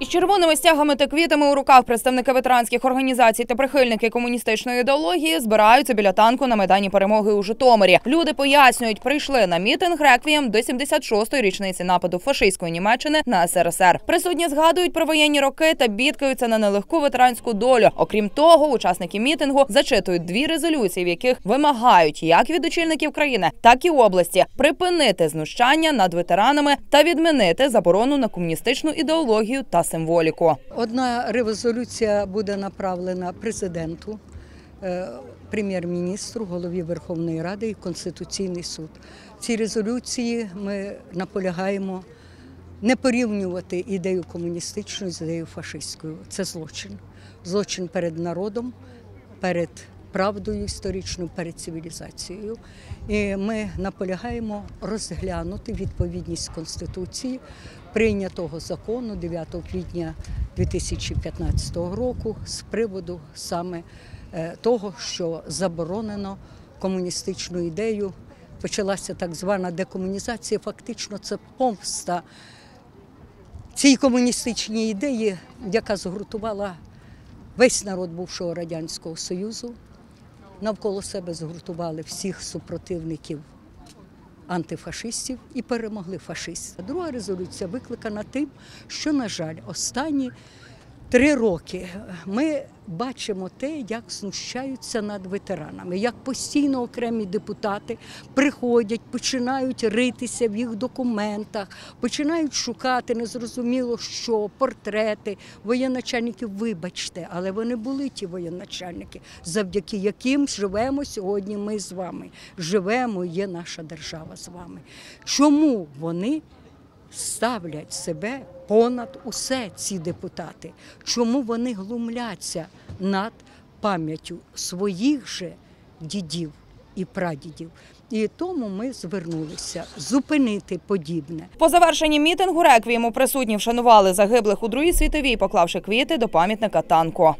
Із червоними стягами та квітами у руках представники ветеранських організацій та прихильники комуністичної ідеології збираються біля танку на майдані перемоги у Житомирі. Люди пояснюють, прийшли на мітинг реквієм до 76-ї річниці нападу фашистської Німеччини на СРСР. Присутні згадують про воєнні роки та бідкаються на нелегку ветеранську долю. Окрім того, учасники мітингу зачитують дві резолюції, в яких вимагають як від очільників країни, так і області припинити знущання над ветеранами та відмінити заборону на комуністичну ідеологію та символіку. Одна резолюція буде направлена президенту, е, прем'єр-міністру, голові Верховної Ради і Конституційний суд. В цій резолюції ми наполягаємо не порівнювати ідею комуністичну з ідеєю фашистською. Це злочин. Злочин перед народом, перед правдою історичною, перед цивілізацією. І ми наполягаємо розглянути відповідність Конституції прийнятого закону 9 квітня 2015 року з приводу саме е, того, що заборонено комуністичну ідею. Почалася так звана декомунізація. Фактично, це помста цій комуністичній ідеї, яка згуртувала весь народ бувшого Радянського Союзу. Навколо себе згуртували всіх супротивників антифашистів і перемогли фашистів. Друга резолюція викликана тим, що, на жаль, останні три роки ми бачимо те, як знущаються над ветеранами, як постійно окремі депутати приходять, починають ритися в їх документах, починають шукати незрозуміло що, портрети воєначальників. Вибачте, але вони були ті воєначальники, завдяки яким живемо сьогодні. Ми з вами живемо, є наша держава з вами. Чому вони? Ставлять себе понад усе ці депутати. Чому вони глумляться над пам'яттю своїх же дідів і прадідів? І тому ми звернулися зупинити подібне. По завершенні мітингу реквієму присутні вшанували загиблих у Другій світовій, поклавши квіти до пам'ятника танку.